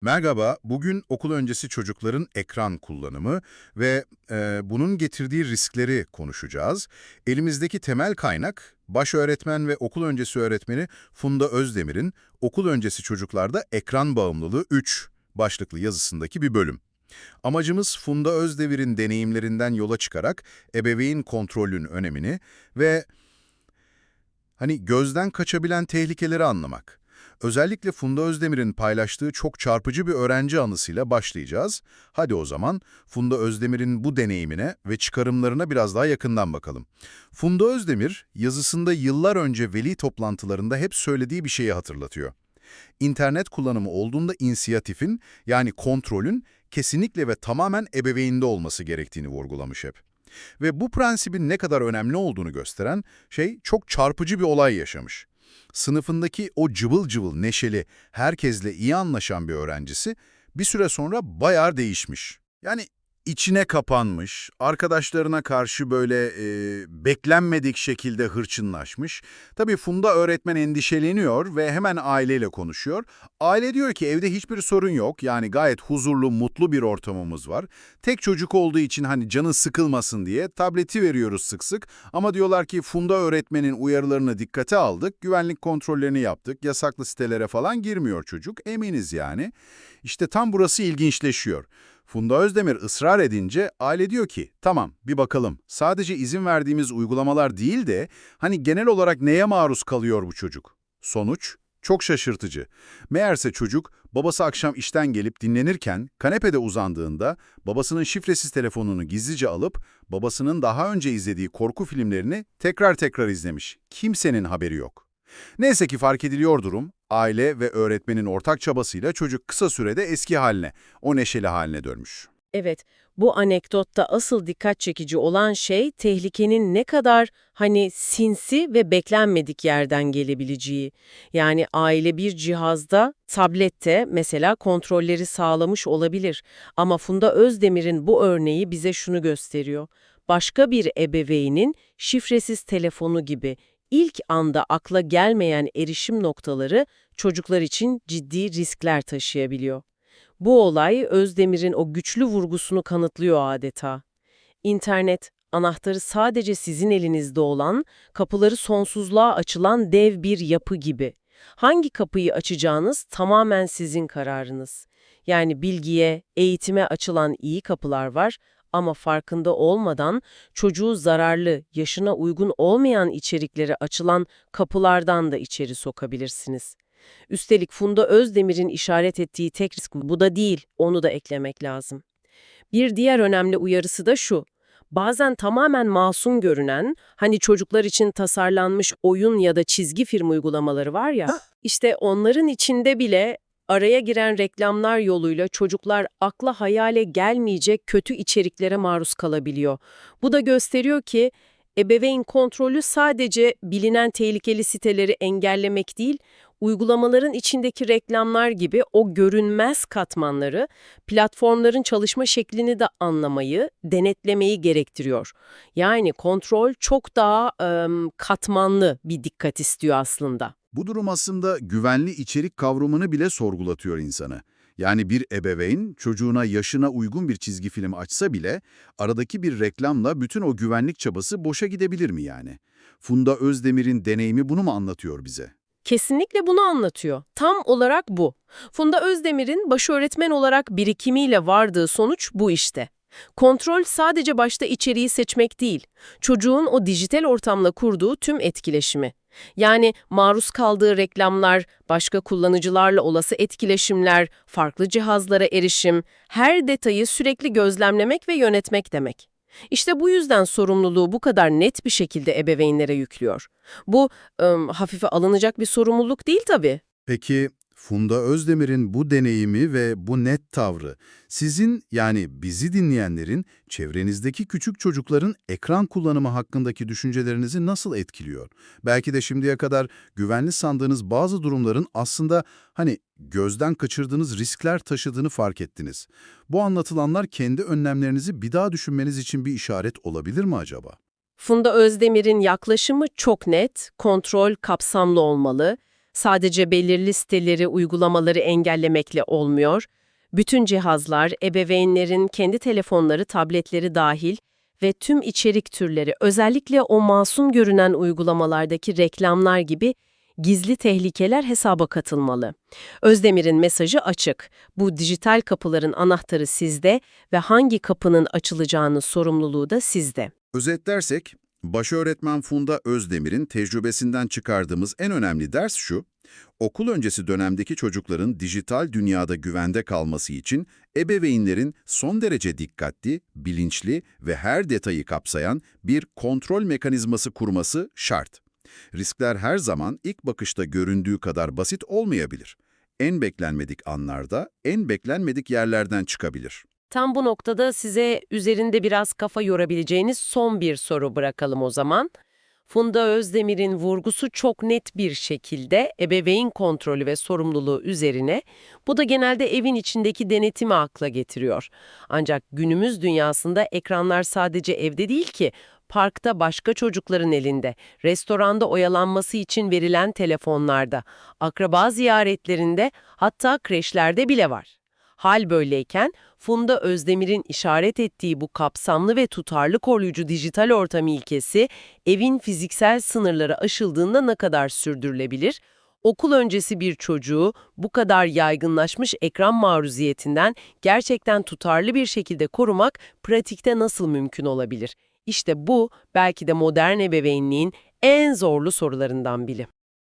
Merhaba, bugün okul öncesi çocukların ekran kullanımı ve e, bunun getirdiği riskleri konuşacağız. Elimizdeki temel kaynak, baş öğretmen ve okul öncesi öğretmeni Funda Özdemir'in Okul Öncesi Çocuklarda Ekran Bağımlılığı 3 başlıklı yazısındaki bir bölüm. Amacımız Funda Özdemir'in deneyimlerinden yola çıkarak ebeveyn kontrolün önemini ve hani gözden kaçabilen tehlikeleri anlamak. Özellikle Funda Özdemir'in paylaştığı çok çarpıcı bir öğrenci anısıyla başlayacağız. Hadi o zaman Funda Özdemir'in bu deneyimine ve çıkarımlarına biraz daha yakından bakalım. Funda Özdemir yazısında yıllar önce veli toplantılarında hep söylediği bir şeyi hatırlatıyor. İnternet kullanımı olduğunda inisiyatifin yani kontrolün kesinlikle ve tamamen ebeveynde olması gerektiğini vurgulamış hep. Ve bu prensibin ne kadar önemli olduğunu gösteren şey çok çarpıcı bir olay yaşamış. Sınıfındaki o cıvıl cıvıl neşeli, herkesle iyi anlaşan bir öğrencisi bir süre sonra bayağı değişmiş. Yani içine kapanmış, arkadaşlarına karşı böyle e, beklenmedik şekilde hırçınlaşmış. Tabii Funda öğretmen endişeleniyor ve hemen aileyle konuşuyor. Aile diyor ki evde hiçbir sorun yok. Yani gayet huzurlu, mutlu bir ortamımız var. Tek çocuk olduğu için hani canı sıkılmasın diye tableti veriyoruz sık sık. Ama diyorlar ki Funda öğretmenin uyarılarını dikkate aldık. Güvenlik kontrollerini yaptık. Yasaklı sitelere falan girmiyor çocuk. Eminiz yani. İşte tam burası ilginçleşiyor. Funda Özdemir ısrar edince aile diyor ki tamam bir bakalım sadece izin verdiğimiz uygulamalar değil de hani genel olarak neye maruz kalıyor bu çocuk? Sonuç çok şaşırtıcı. Meğerse çocuk babası akşam işten gelip dinlenirken kanepede uzandığında babasının şifresiz telefonunu gizlice alıp babasının daha önce izlediği korku filmlerini tekrar tekrar izlemiş. Kimsenin haberi yok. Neyse ki fark ediliyor durum, aile ve öğretmenin ortak çabasıyla çocuk kısa sürede eski haline, o neşeli haline dönmüş. Evet, bu anekdotta asıl dikkat çekici olan şey tehlikenin ne kadar hani sinsi ve beklenmedik yerden gelebileceği. Yani aile bir cihazda, tablette mesela kontrolleri sağlamış olabilir. Ama Funda Özdemir'in bu örneği bize şunu gösteriyor. Başka bir ebeveynin şifresiz telefonu gibi ilk anda akla gelmeyen erişim noktaları çocuklar için ciddi riskler taşıyabiliyor. Bu olay Özdemir'in o güçlü vurgusunu kanıtlıyor adeta. İnternet, anahtarı sadece sizin elinizde olan, kapıları sonsuzluğa açılan dev bir yapı gibi. Hangi kapıyı açacağınız tamamen sizin kararınız. Yani bilgiye, eğitime açılan iyi kapılar var ama farkında olmadan çocuğu zararlı, yaşına uygun olmayan içeriklere açılan kapılardan da içeri sokabilirsiniz. Üstelik Funda Özdemir'in işaret ettiği tek risk bu da değil, onu da eklemek lazım. Bir diğer önemli uyarısı da şu. Bazen tamamen masum görünen, hani çocuklar için tasarlanmış oyun ya da çizgi film uygulamaları var ya, işte onların içinde bile araya giren reklamlar yoluyla çocuklar akla hayale gelmeyecek kötü içeriklere maruz kalabiliyor. Bu da gösteriyor ki ebeveyn kontrolü sadece bilinen tehlikeli siteleri engellemek değil, uygulamaların içindeki reklamlar gibi o görünmez katmanları, platformların çalışma şeklini de anlamayı, denetlemeyi gerektiriyor. Yani kontrol çok daha ım, katmanlı bir dikkat istiyor aslında. Bu durum aslında güvenli içerik kavramını bile sorgulatıyor insanı. Yani bir ebeveyn çocuğuna yaşına uygun bir çizgi film açsa bile aradaki bir reklamla bütün o güvenlik çabası boşa gidebilir mi yani? Funda Özdemir'in deneyimi bunu mu anlatıyor bize? Kesinlikle bunu anlatıyor. Tam olarak bu. Funda Özdemir'in başöğretmen olarak birikimiyle vardığı sonuç bu işte. Kontrol sadece başta içeriği seçmek değil, çocuğun o dijital ortamla kurduğu tüm etkileşimi. Yani maruz kaldığı reklamlar, başka kullanıcılarla olası etkileşimler, farklı cihazlara erişim, her detayı sürekli gözlemlemek ve yönetmek demek. İşte bu yüzden sorumluluğu bu kadar net bir şekilde ebeveynlere yüklüyor. Bu ım, hafife alınacak bir sorumluluk değil tabii. Peki Funda Özdemir'in bu deneyimi ve bu net tavrı sizin yani bizi dinleyenlerin çevrenizdeki küçük çocukların ekran kullanımı hakkındaki düşüncelerinizi nasıl etkiliyor? Belki de şimdiye kadar güvenli sandığınız bazı durumların aslında hani gözden kaçırdığınız riskler taşıdığını fark ettiniz. Bu anlatılanlar kendi önlemlerinizi bir daha düşünmeniz için bir işaret olabilir mi acaba? Funda Özdemir'in yaklaşımı çok net, kontrol kapsamlı olmalı, sadece belirli siteleri, uygulamaları engellemekle olmuyor. Bütün cihazlar, ebeveynlerin kendi telefonları, tabletleri dahil ve tüm içerik türleri, özellikle o masum görünen uygulamalardaki reklamlar gibi gizli tehlikeler hesaba katılmalı. Özdemir'in mesajı açık. Bu dijital kapıların anahtarı sizde ve hangi kapının açılacağının sorumluluğu da sizde. Özetlersek, başöğretmen Funda Özdemir'in tecrübesinden çıkardığımız en önemli ders şu, okul öncesi dönemdeki çocukların dijital dünyada güvende kalması için ebeveynlerin son derece dikkatli, bilinçli ve her detayı kapsayan bir kontrol mekanizması kurması şart. Riskler her zaman ilk bakışta göründüğü kadar basit olmayabilir. En beklenmedik anlarda, en beklenmedik yerlerden çıkabilir. Tam bu noktada size üzerinde biraz kafa yorabileceğiniz son bir soru bırakalım o zaman. Funda Özdemir'in vurgusu çok net bir şekilde ebeveyn kontrolü ve sorumluluğu üzerine. Bu da genelde evin içindeki denetimi akla getiriyor. Ancak günümüz dünyasında ekranlar sadece evde değil ki, parkta başka çocukların elinde, restoranda oyalanması için verilen telefonlarda, akraba ziyaretlerinde, hatta kreşlerde bile var. Hal böyleyken Funda Özdemir'in işaret ettiği bu kapsamlı ve tutarlı koruyucu dijital ortam ilkesi evin fiziksel sınırları aşıldığında ne kadar sürdürülebilir? Okul öncesi bir çocuğu bu kadar yaygınlaşmış ekran maruziyetinden gerçekten tutarlı bir şekilde korumak pratikte nasıl mümkün olabilir? İşte bu belki de modern ebeveynliğin en zorlu sorularından biri.